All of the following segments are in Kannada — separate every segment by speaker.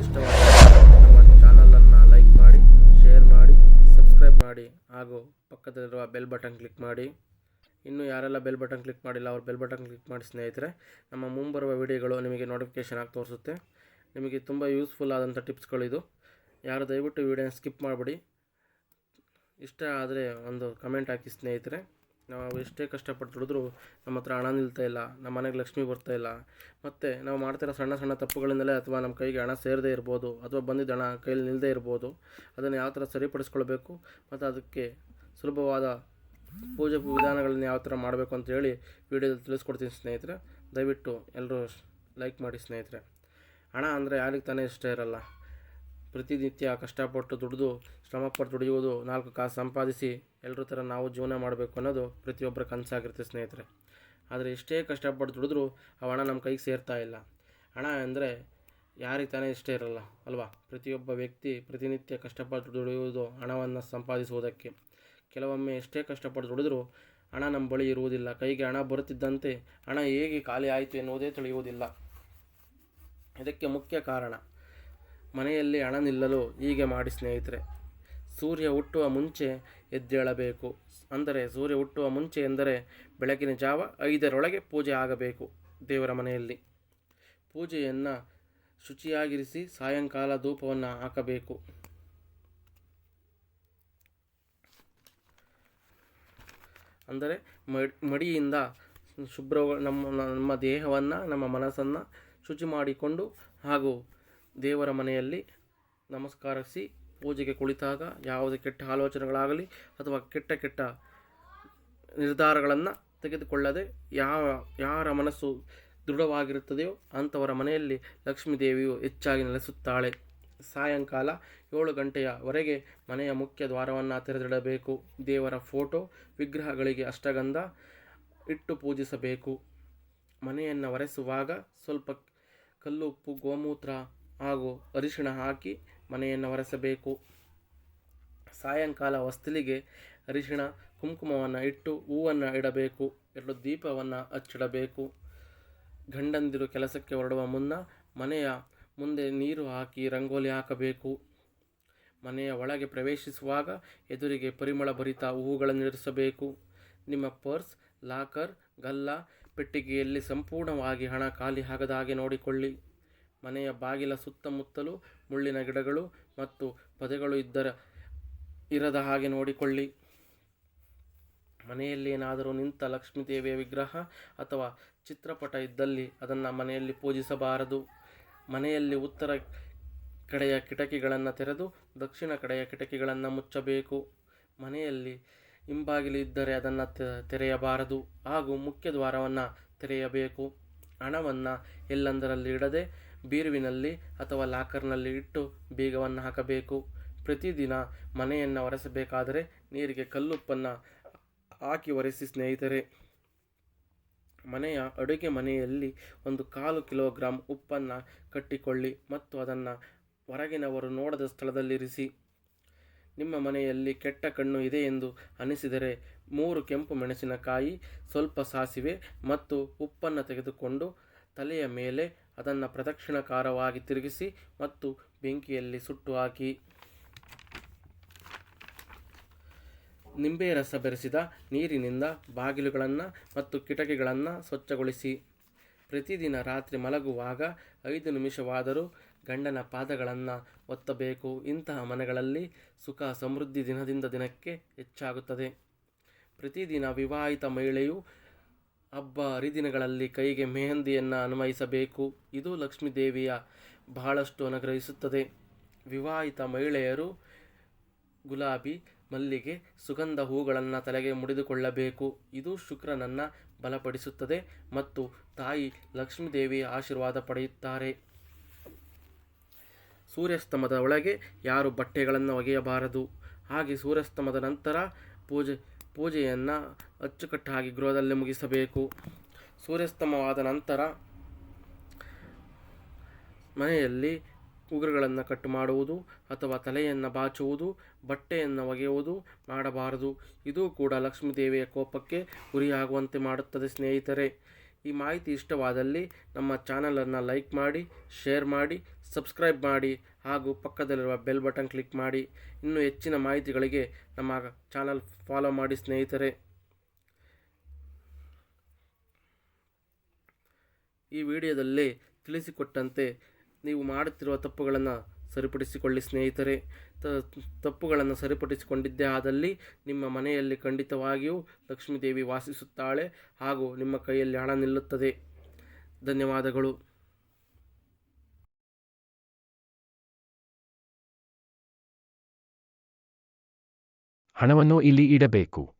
Speaker 1: ಇಷ್ಟವಾದ ನಮ್ಮ ಚಾನಲನ್ನು ಲೈಕ್ ಮಾಡಿ ಶೇರ್ ಮಾಡಿ ಸಬ್ಸ್ಕ್ರೈಬ್ ಮಾಡಿ, ಹಾಗೂ ಪಕ್ಕದಲ್ಲಿರುವ ಬೆಲ್ ಬಟನ್ ಕ್ಲಿಕ್ ಮಾಡಿ. ಇನ್ನು ಯಾರೆಲ್ಲ ಬೆಲ್ ಬಟನ್ ಕ್ಲಿಕ್ ಮಾಡಿಲ್ಲ, ಅವ್ರು ಬೆಲ್ ಬಟನ್ ಕ್ಲಿಕ್ ಮಾಡಿ ಸ್ನೇಹಿತರೆ, ನಮ್ಮ ಮುಂಬರುವ ವಿಡಿಯೋಗಳು ನಿಮಗೆ ನೋಟಿಫಿಕೇಷನ್ ಆಗಿ ತೋರಿಸುತ್ತೆ. ನಿಮಗೆ ತುಂಬ ಯೂಸ್ಫುಲ್ ಆದಂಥ ಟಿಪ್ಸ್ಗಳಿದು ಯಾರು ದಯವಿಟ್ಟು ವಿಡಿಯೋನ ಸ್ಕಿಪ್ ಮಾಡಿಬಿಡಿ. ಇಷ್ಟ ಆದರೆ ಒಂದು ಕಮೆಂಟ್ ಹಾಕಿ ಸ್ನೇಹಿತರೆ. ನಾವು ಎಷ್ಟೇ ಕಷ್ಟಪಟ್ಟು ದುಡಿದ್ರೂ ನಮ್ಮ ಹತ್ರ ಹಣ ನಿಲ್ತಾ ಇಲ್ಲ, ನಮ್ಮ ಮನೆಗೆ ಲಕ್ಷ್ಮಿ ಬರ್ತಾ ಇಲ್ಲ. ಮತ್ತು ನಾವು ಮಾಡ್ತಿರೋ ಸಣ್ಣ ಸಣ್ಣ ತಪ್ಪುಗಳಿಂದಲೇ ಅಥವಾ ನಮ್ಮ ಕೈಗೆ ಹಣ ಸೇರದೇ ಇರ್ಬೋದು, ಅಥವಾ ಬಂದಿದ್ದ ಹಣ ಕೈಲಿ ನಿಲ್ಲದೇ ಇರ್ಬೋದು, ಅದನ್ನು ಯಾವ ಥರ ಸರಿಪಡಿಸ್ಕೊಳ್ಬೇಕು ಮತ್ತು ಅದಕ್ಕೆ ಸುಲಭವಾದ ಪೂಜೆ ವಿಧಾನಗಳನ್ನು ಯಾವ ಥರ ಮಾಡಬೇಕು ಅಂತೇಳಿ ವಿಡಿಯೋದಲ್ಲಿ ತಿಳಿಸ್ಕೊಡ್ತೀನಿ ಸ್ನೇಹಿತರೆ. ದಯವಿಟ್ಟು ಎಲ್ಲರೂ ಲೈಕ್ ಮಾಡಿ ಸ್ನೇಹಿತರೆ. ಹಣ ಅಂದರೆ ಯಾರಿಗೆ ತಾನೇ ಇಷ್ಟ ಇರಲ್ಲ. ಪ್ರತಿನಿತ್ಯ ಕಷ್ಟಪಟ್ಟು ದುಡಿದು, ಶ್ರಮಪಟ್ಟು ದುಡಿಯುವುದು, ನಾಲ್ಕು ಕಾಸು ಸಂಪಾದಿಸಿ ಎಲ್ಲರ ಥರ ನಾವು ಜೀವನ ಮಾಡಬೇಕು ಅನ್ನೋದು ಪ್ರತಿಯೊಬ್ಬರ ಕನಸಾಗಿರುತ್ತೆ ಸ್ನೇಹಿತರೆ. ಆದರೆ ಎಷ್ಟೇ ಕಷ್ಟಪಟ್ಟು ದುಡಿದ್ರೂ ಆ ಹಣ ನಮ್ಮ ಕೈಗೆ ಸೇರ್ತಾ ಇಲ್ಲ. ಹಣ ಅಂದರೆ ಯಾರಿಗೆ ತಾನೇ ಇಷ್ಟ ಇರಲ್ಲ, ಅಲ್ವಾ? ಪ್ರತಿಯೊಬ್ಬ ವ್ಯಕ್ತಿ ಪ್ರತಿನಿತ್ಯ ಕಷ್ಟಪಟ್ಟು ದುಡಿಯುವುದು, ಹಣವನ್ನು ಸಂಪಾದಿಸುವುದಕ್ಕೆ. ಕೆಲವೊಮ್ಮೆ ಎಷ್ಟೇ ಕಷ್ಟಪಟ್ಟು ದುಡಿದ್ರೂ ಹಣ ನಮ್ಮ ಬಳಿ ಇರುವುದಿಲ್ಲ. ಕೈಗೆ ಹಣ ಬರುತ್ತಿದ್ದಂತೆ ಹಣ ಹೇಗೆ ಖಾಲಿ ಆಯಿತು ಎನ್ನುವುದೇ ತಿಳಿಯುವುದಿಲ್ಲ. ಇದಕ್ಕೆ ಮುಖ್ಯ ಕಾರಣ ಮನೆಯಲ್ಲಿ ಹಣ ನಿಲ್ಲಲು ಹೀಗೆ ಮಾಡಿ ಸ್ನೇಹಿತರೆ, ಸೂರ್ಯ ಹುಟ್ಟುವ ಮುಂಚೆ ಎದ್ದೇಳಬೇಕು. ಅಂದರೆ ಸೂರ್ಯ ಹುಟ್ಟುವ ಮುಂಚೆ ಎಂದರೆ ಬೆಳಗಿನ ಜಾವ ಐದರೊಳಗೆ ಪೂಜೆ ಆಗಬೇಕು ದೇವರ ಮನೆಯಲ್ಲಿ. ಪೂಜೆಯನ್ನು ಶುಚಿಯಾಗಿರಿಸಿ ಸಾಯಂಕಾಲ ಧೂಪವನ್ನು ಹಾಕಬೇಕು. ಅಂದರೆ ಮಡಿ ಮಡಿಯಿಂದ ಶುಭ್ರ ನಮ್ಮ ನಮ್ಮ ದೇಹವನ್ನು, ನಮ್ಮ ಮನಸ್ಸನ್ನು ಶುಚಿ ಮಾಡಿಕೊಂಡು ಹಾಗೂ ದೇವರ ಮನೆಯಲ್ಲಿ ನಮಸ್ಕಾರಿಸಿ ಪೂಜೆಗೆ ಕುಳಿತಾಗ ಯಾವುದೇ ಕೆಟ್ಟ ಆಲೋಚನೆಗಳಾಗಲಿ ಅಥವಾ ಕೆಟ್ಟ ಕೆಟ್ಟ ನಿರ್ಧಾರಗಳನ್ನು ತೆಗೆದುಕೊಳ್ಳದೆ ಯಾವ, ಯಾರ ಮನಸ್ಸು ದೃಢವಾಗಿರುತ್ತದೆಯೋ ಅಂಥವರ ಮನೆಯಲ್ಲಿ ಲಕ್ಷ್ಮೀ ದೇವಿಯು ಹೆಚ್ಚಾಗಿ ನೆಲೆಸುತ್ತಾಳೆ. ಸಾಯಂಕಾಲ ಏಳು ಗಂಟೆಯವರೆಗೆ ಮನೆಯ ಮುಖ್ಯ ದ್ವಾರವನ್ನು ತೆರೆದಿಡಬೇಕು. ದೇವರ ಫೋಟೋ, ವಿಗ್ರಹಗಳಿಗೆ ಅಷ್ಟಗಂಧ ಇಟ್ಟು ಪೂಜಿಸಬೇಕು. ಮನೆಯನ್ನು ಒರೆಸುವಾಗ ಸ್ವಲ್ಪ ಕಲ್ಲುಪ್ಪು, ಗೋಮೂತ್ರ ಹಾಗೂ ಅರಿಶಿಣ ಹಾಕಿ ಮನೆಯನ್ನು ಒರೆಸಬೇಕು. ಸಾಯಂಕಾಲ ಹೊಸ್ತಿಲಿಗೆ ಅರಿಶಿಣ ಕುಂಕುಮವನ್ನು ಇಟ್ಟು ಹೂವನ್ನು ಇಡಬೇಕು. ಎರಡು ದೀಪವನ್ನು ಹಚ್ಚಿಡಬೇಕು. ಗಂಡಂದಿರು ಕೆಲಸಕ್ಕೆ ಹೊರಡುವ ಮುನ್ನ ಮನೆಯ ಮುಂದೆ ನೀರು ಹಾಕಿ ರಂಗೋಲಿ ಹಾಕಬೇಕು. ಮನೆಯ ಒಳಗೆ ಪ್ರವೇಶಿಸುವಾಗ ಎದುರಿಗೆ ಪರಿಮಳ ಭರಿತ ಹೂವುಗಳನ್ನು ಇರಿಸಬೇಕು. ನಿಮ್ಮ ಪರ್ಸ್, ಲಾಕರ್, ಗಲ್ಲ, ಪೆಟ್ಟಿಗೆಯಲ್ಲಿ ಸಂಪೂರ್ಣವಾಗಿ ಹಣ ಖಾಲಿ ಆಗದ ಹಾಗೆ ನೋಡಿಕೊಳ್ಳಿ. ಮನೆಯ ಬಾಗಿಲ ಸುತ್ತಮುತ್ತಲೂ ಮುಳ್ಳಿನ ಗಿಡಗಳು ಮತ್ತು ಪೊದೆಗಳು ಇದ್ದರ, ಇರದ ಹಾಗೆ ನೋಡಿಕೊಳ್ಳಿ. ಮನೆಯಲ್ಲಿ ಏನಾದರೂ ನಿಂತ ಲಕ್ಷ್ಮೀದೇವಿಯ ವಿಗ್ರಹ ಅಥವಾ ಚಿತ್ರಪಟ ಇದ್ದಲ್ಲಿ ಅದನ್ನು ಮನೆಯಲ್ಲಿ ಪೂಜಿಸಬಾರದು. ಮನೆಯಲ್ಲಿ ಉತ್ತರ ಕಡೆಯ ಕಿಟಕಿಗಳನ್ನು ತೆರೆದು ದಕ್ಷಿಣ ಕಡೆಯ ಕಿಟಕಿಗಳನ್ನು ಮುಚ್ಚಬೇಕು. ಮನೆಯಲ್ಲಿ ಹಿಂಬಾಗಿಲು ಇದ್ದರೆ ಅದನ್ನು ತೆರೆಯಬಾರದು. ಹಾಗೂ ಮುಖ್ಯ ದ್ವಾರವನ್ನು ತೆರೆಯಬೇಕು. ಹಣವನ್ನು ಎಲ್ಲೆಂದರಲ್ಲಿ ಇಡದೆ ಬೀರುವಿನಲ್ಲಿ ಅಥವಾ ಲಾಕರ್ನಲ್ಲಿ ಇಟ್ಟು ಬೀಗವನ್ನು ಹಾಕಬೇಕು. ಪ್ರತಿದಿನ ಮನೆಯನ್ನು ಒರೆಸಬೇಕಾದರೆ ನೀರಿಗೆ ಕಲ್ಲುಪ್ಪನ್ನು ಹಾಕಿ ಒರೆಸಿ ಸ್ನೇಹಿತರೆ. ಮನೆಯ ಅಡುಗೆ ಮನೆಯಲ್ಲಿ ಒಂದು ಕಾಲು ಕಿಲೋಗ್ರಾಂ ಉಪ್ಪನ್ನು ಕಟ್ಟಿಕೊಳ್ಳಿ ಮತ್ತು ಅದನ್ನು ಹೊರಗಿನವರು ನೋಡದ ಸ್ಥಳದಲ್ಲಿರಿಸಿ. ನಿಮ್ಮ ಮನೆಯಲ್ಲಿ ಕೆಟ್ಟ ಕಣ್ಣು ಇದೆ ಎಂದು ಅನಿಸಿದರೆ ಮೂರು ಕೆಂಪು ಮೆಣಸಿನಕಾಯಿ ಸ್ವಲ್ಪ ಸಾಸಿವೆ ಮತ್ತು ಉಪ್ಪನ್ನು ತೆಗೆದುಕೊಂಡು ತಲೆಯ ಮೇಲೆ ಅದನ್ನು ಪ್ರದಕ್ಷಿಣಾಕಾರವಾಗಿ ತಿರುಗಿಸಿ ಮತ್ತು ಬೆಂಕಿಯಲ್ಲಿ ಸುಟ್ಟು ಹಾಕಿ. ನಿಂಬೆ ರಸ ಬೆರೆಸಿದ ನೀರಿನಿಂದ ಬಾಗಿಲುಗಳನ್ನು ಮತ್ತು ಕಿಟಕಿಗಳನ್ನು ಸ್ವಚ್ಛಗೊಳಿಸಿ. ಪ್ರತಿದಿನ ರಾತ್ರಿ ಮಲಗುವಾಗ ಐದು ನಿಮಿಷವಾದರೂ ಗಂಡನ ಪಾದಗಳನ್ನು ಒತ್ತಬೇಕು. ಇಂತಹ ಮನೆಗಳಲ್ಲಿ ಸುಖ, ಸಮೃದ್ಧಿ ದಿನದಿಂದ ದಿನಕ್ಕೆ ಹೆಚ್ಚಾಗುತ್ತದೆ. ಪ್ರತಿದಿನ ವಿವಾಹಿತ ಮಹಿಳೆಯು ಹಬ್ಬ ಹರಿದಿನಗಳಲ್ಲಿ ಕೈಗೆ ಮೆಹಂದಿಯನ್ನು ಅನ್ವಯಿಸಬೇಕು ಇದು ಲಕ್ಷ್ಮೀ ದೇವಿಯ ಬಹಳಷ್ಟು ಅನುಗ್ರಹಿಸುತ್ತದೆ. ವಿವಾಹಿತ ಮಹಿಳೆಯರು ಗುಲಾಬಿ, ಮಲ್ಲಿಗೆ, ಸುಗಂಧ ಹೂಗಳನ್ನು ತಲೆಗೆ ಮುಡಿದುಕೊಳ್ಳಬೇಕು. ಇದು ಶುಕ್ರನನ್ನು ಬಲಪಡಿಸುತ್ತದೆ ಮತ್ತು ತಾಯಿ ಲಕ್ಷ್ಮೀ ದೇವಿಯ ಆಶೀರ್ವಾದ ಪಡೆಯುತ್ತಾರೆ. ಸೂರ್ಯಾಸ್ತಮದ ಒಳಗೆ ಯಾರು ಬಟ್ಟೆಗಳನ್ನು ಒಗೆಯಬಾರದು? ಹಾಗೆ ಸೂರ್ಯಾಸ್ತಮದ ನಂತರ ಪೂಜೆ, ಪೂಜೆಯನ್ನು ಅಚ್ಚುಕಟ್ಟಾಗಿ ಗೃಹದಲ್ಲಿ ಮುಗಿಸಬೇಕು. ಸೂರ್ಯಾಸ್ತಮವಾದ ನಂತರ ಮನೆಯಲ್ಲಿ ಉಗುರುಗಳನ್ನು ಕಟ್ ಮಾಡುವುದು ಅಥವಾ ತಲೆಯನ್ನು ಬಾಚುವುದು, ಬಟ್ಟೆಯನ್ನು ಒಗೆಯುವುದು ಮಾಡಬಾರದು. ಇದು ಕೂಡ ಲಕ್ಷ್ಮೀ ದೇವಿಯ ಕೋಪಕ್ಕೆ ಗುರಿಯಾಗುವಂತೆ ಮಾಡುತ್ತದೆ ಸ್ನೇಹಿತರೆ. ಈ ಮಾಹಿತಿ ಇಷ್ಟವಾದಲ್ಲಿ ನಮ್ಮ ಚಾನಲನ್ನು ಲೈಕ್ ಮಾಡಿ, ಶೇರ್ ಮಾಡಿ, ಸಬ್ಸ್ಕ್ರೈಬ್ ಮಾಡಿ ಹಾಗೂ ಪಕ್ಕದಲ್ಲಿರುವ ಬೆಲ್ ಬಟನ್ ಕ್ಲಿಕ್ ಮಾಡಿ. ಇನ್ನೂ ಹೆಚ್ಚಿನ ಮಾಹಿತಿಗಳಿಗೆ ನಮ್ಮ ಚಾನಲ್ ಫಾಲೋ ಮಾಡಿ ಸ್ನೇಹಿತರೆ. ಈ ವಿಡಿಯೋದಲ್ಲಿ ತಿಳಿಸಿಕೊಟ್ಟಂತೆ ನೀವು ಮಾಡುತ್ತಿರುವ ತಪ್ಪುಗಳನ್ನು ಸರಿಪಡಿಸಿಕೊಳ್ಳಿ ಸ್ನೇಹಿತರೆ. ತಪ್ಪುಗಳನ್ನು ಸರಿಪಡಿಸಿಕೊಂಡಿದ್ದೇ. ಆದಲ್ಲಿ ನಿಮ್ಮ ಮನೆಯಲ್ಲಿ ಖಂಡಿತವಾಗಿಯೂ ಲಕ್ಷ್ಮೀದೇವಿ ವಾಸಿಸುತ್ತಾಳೆ ಹಾಗೂ ನಿಮ್ಮ ಕೈಯಲ್ಲಿ ಹಣ ನಿಲ್ಲುತ್ತದೆ. ಧನ್ಯವಾದಗಳು.
Speaker 2: ಹಣವನ್ನು ಇಲ್ಲಿ ಇಡಬೇಕು.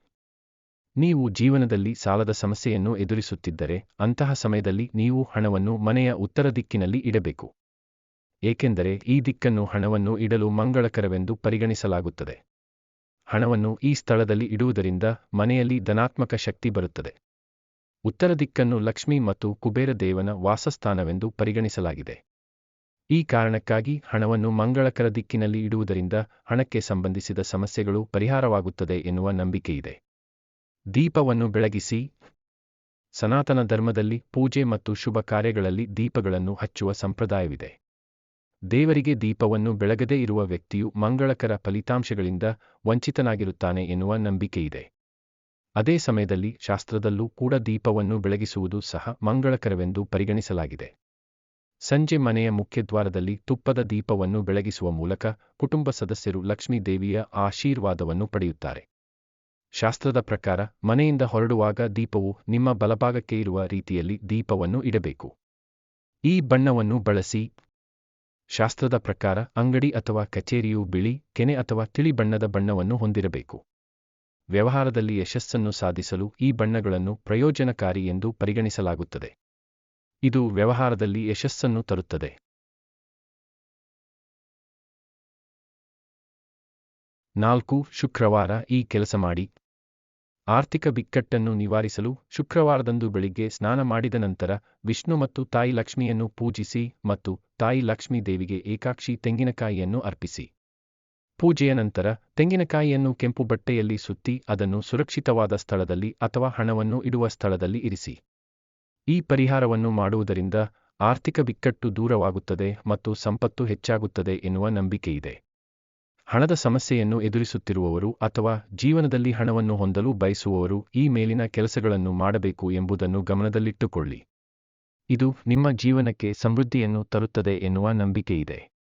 Speaker 2: ನೀವು ಜೀವನದಲ್ಲಿ ಸಾಲದ ಸಮಸ್ಯೆಯನ್ನು ಎದುರಿಸುತ್ತಿದ್ದರೆ ಅಂತಹ ಸಮಯದಲ್ಲಿ ನೀವು ಹಣವನ್ನು ಮನೆಯ ಉತ್ತರ ದಿಕ್ಕಿನಲ್ಲಿ ಇಡಬೇಕು. ಏಕೆಂದರೆ ಈ ದಿಕ್ಕನ್ನು ಹಣವನ್ನು ಇಡಲು ಮಂಗಳಕರವೆಂದು ಪರಿಗಣಿಸಲಾಗುತ್ತದೆ. ಹಣವನ್ನು ಈ ಸ್ಥಳದಲ್ಲಿ ಇಡುವುದರಿಂದ ಮನೆಯಲ್ಲಿ ಧನಾತ್ಮಕ ಶಕ್ತಿ ಬರುತ್ತದೆ. ಉತ್ತರ ದಿಕ್ಕನ್ನು ಲಕ್ಷ್ಮಿ ಮತ್ತು ಕುಬೇರ ದೇವನ ವಾಸಸ್ಥಾನವೆಂದು ಪರಿಗಣಿಸಲಾಗಿದೆ. ಈ ಕಾರಣಕ್ಕಾಗಿ ಹಣವನ್ನು ಮಂಗಳಕರ ದಿಕ್ಕಿನಲ್ಲಿ ಇಡುವುದರಿಂದ ಹಣಕ್ಕೆ ಸಂಬಂಧಿಸಿದ ಸಮಸ್ಯೆಗಳು ಪರಿಹಾರವಾಗುತ್ತದೆ ಎನ್ನುವ ನಂಬಿಕೆಯಿದೆ. ದೀಪವನ್ನು ಬೆಳಗಿಸಿ, ಸನಾತನ ಧರ್ಮದಲ್ಲಿ ಪೂಜೆ ಮತ್ತು ಶುಭ ಕಾರ್ಯಗಳಲ್ಲಿ ದೀಪಗಳನ್ನು ಹಚ್ಚುವ ಸಂಪ್ರದಾಯವಿದೆ. ದೇವರಿಗೆ ದೀಪವನ್ನು ಬೆಳಗದೇ ಇರುವ ವ್ಯಕ್ತಿಯು ಮಂಗಳಕರ ಫಲಿತಾಂಶಗಳಿಂದ ವಂಚಿತನಾಗಿರುತ್ತಾನೆ ಎನ್ನುವ ನಂಬಿಕೆಯಿದೆ. ಅದೇ ಸಮಯದಲ್ಲಿ ಶಾಸ್ತ್ರದಲ್ಲೂ ಕೂಡ ದೀಪವನ್ನು ಬೆಳಗಿಸುವುದು ಸಹ ಮಂಗಳಕರವೆಂದು ಪರಿಗಣಿಸಲಾಗಿದೆ. ಸಂಜೆ ಮನೆಯ ಮುಖ್ಯದ್ವಾರದಲ್ಲಿ ತುಪ್ಪದ ದೀಪವನ್ನು ಬೆಳಗಿಸುವ ಮೂಲಕ ಕುಟುಂಬ ಸದಸ್ಯರು ಲಕ್ಷ್ಮೀ ದೇವಿಯ ಆಶೀರ್ವಾದವನ್ನು ಪಡೆಯುತ್ತಾರೆ. ಶಾಸ್ತ್ರದ ಪ್ರಕಾರ ಮನೆಯಿಂದ ಹೊರಡುವಾಗ ದೀಪವು ನಿಮ್ಮ ಬಲಭಾಗಕ್ಕೆ ಇರುವ ರೀತಿಯಲ್ಲಿ ದೀಪವನ್ನು ಇಡಬೇಕು. ಈ ಬಣ್ಣವನ್ನು ಬಳಸಿ ಶಾಸ್ತ್ರದ ಪ್ರಕಾರ ಅಂಗಡಿ ಅಥವಾ ಕಚೇರಿಯು ಬಿಳಿ, ಕೆನೆ ಅಥವಾ ತಿಳಿ ಬಣ್ಣದ ಬಣ್ಣವನ್ನು ಹೊಂದಿರಬೇಕು. ವ್ಯವಹಾರದಲ್ಲಿ ಯಶಸ್ಸನ್ನು ಸಾಧಿಸಲು ಈ ಬಣ್ಣಗಳನ್ನು ಪ್ರಯೋಜನಕಾರಿ ಎಂದು ಪರಿಗಣಿಸಲಾಗುತ್ತದೆ. ಇದು ವ್ಯವಹಾರದಲ್ಲಿ ಯಶಸ್ಸನ್ನು ತರುತ್ತದೆ. ನಾಲ್ಕು, ಶುಕ್ರವಾರ ಈ ಕೆಲಸ ಮಾಡಿ. ಆರ್ಥಿಕ ಬಿಕ್ಕಟ್ಟನ್ನು ನಿವಾರಿಸಲು ಶುಕ್ರವಾರದಂದು ಬೆಳಿಗ್ಗೆ ಸ್ನಾನ ಮಾಡಿದ ನಂತರ ವಿಷ್ಣು ಮತ್ತು ತಾಯಿ ಲಕ್ಷ್ಮಿಯನ್ನು ಪೂಜಿಸಿ ಮತ್ತು ತಾಯಿ ಲಕ್ಷ್ಮೀ ದೇವಿಗೆ ಏಕಾಕ್ಷಿ ತೆಂಗಿನಕಾಯಿಯನ್ನು ಅರ್ಪಿಸಿ. ಪೂಜೆಯ ನಂತರ ತೆಂಗಿನಕಾಯಿಯನ್ನು ಕೆಂಪು ಬಟ್ಟೆಯಲ್ಲಿ ಸುತ್ತಿ ಅದನ್ನು ಸುರಕ್ಷಿತವಾದ ಸ್ಥಳದಲ್ಲಿ ಅಥವಾ ಹಣವನ್ನು ಇಡುವ ಸ್ಥಳದಲ್ಲಿ ಇರಿಸಿ. ಈ ಪರಿಹಾರವನ್ನು ಮಾಡುವುದರಿಂದ ಆರ್ಥಿಕ ಬಿಕ್ಕಟ್ಟು ದೂರವಾಗುತ್ತದೆ ಮತ್ತು ಸಂಪತ್ತು ಹೆಚ್ಚಾಗುತ್ತದೆ ಎನ್ನುವ ನಂಬಿಕೆಯಿದೆ. ಹಣದ ಸಮಸ್ಯೆಯನ್ನು ಎದುರಿಸುತ್ತಿರುವವರು ಅಥವಾ ಜೀವನದಲ್ಲಿ ಹಣವನ್ನು ಹೊಂದಲು ಬಯಸುವವರು ಈ ಮೇಲಿನ ಕೆಲಸಗಳನ್ನು ಮಾಡಬೇಕು ಎಂಬುದನ್ನು ಗಮನದಲ್ಲಿಟ್ಟುಕೊಳ್ಳಿ. ಇದು ನಿಮ್ಮ ಜೀವನಕ್ಕೆ ಸಮೃದ್ಧಿಯನ್ನು ತರುತ್ತದೆ ಎನ್ನುವ ನಂಬಿಕೆಯಿದೆ.